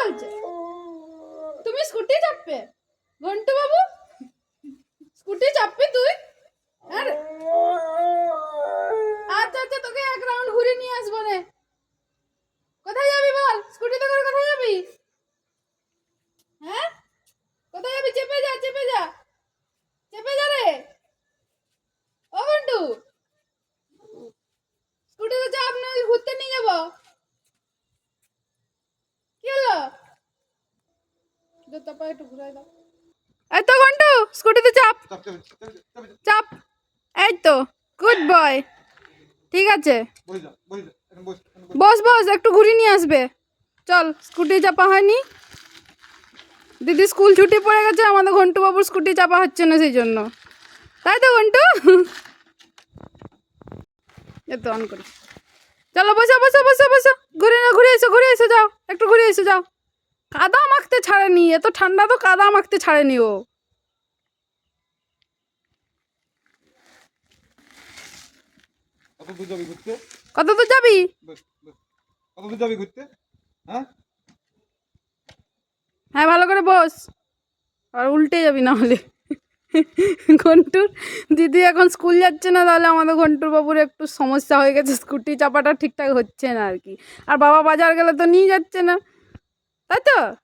বলছে? তুমি স্কুটি চাপবে? ঘন্টু বাবু স্কুটি চাপবি তুই? আর আচ্ছা আচ্ছা তোকে এক রাউন্ড ঘুরে নিয়ে আসব রে কোথায় যাবি বল স্কুটিতে করে কোথায় যাবি হ্যাঁ কোথায় যাবি চেপে যা চেপে যা চেপে যা রে ও ঘন্টু স্কুটিতে চাপ না ঘুরতে নিয়ে যাব কি হলো জুতো পা একটু ঘুরাই দাও। এই তো ঘন্টু স্কুটিতে চাপ। চাপ এই তো গুড বয়। ঠিক আছে। বসে যা বসে যা এখন বস বস। বস বস একটু ঘুরিয়ে নিয়ে আসবে। চল স্কুটি চাপা হয়নি। দিদি স্কুল ছুটি পড়ে গেছে আমাদের ঘন্টু বাবুর স্কুটি চাপা হচ্ছে না সেই জন্য। তাই তো ঘন্টু? এ তো অন করি। চলো বসো বসো বসো বসো। ঘুরে না ঘুরে এসো ঘুরে এসো যাও। একটু ঘুরে এসো যাও। কাদা মাখতে ছাড়েনি এত ঠান্ডা তো কাদা মাখতে ছাড়েনি ও। কত দূর যাবি? কত দূর যাবি ঘুরতে? হ্যাঁ? হ্যাঁ ভালো করে বস। আর উল্টে যাবি না হলে। ঘন্টুর দিদি এখন স্কুল যাচ্ছে না তাহলে আমাদের ঘন্টুর বাবুর একটু সমস্যা হয়ে গেছে স্কুটি চাপাটা ঠিকঠাক হচ্ছে না আর কি। আর বাবা বাজার গেলে তো নিয়ে যাচ্ছে না। তাই তো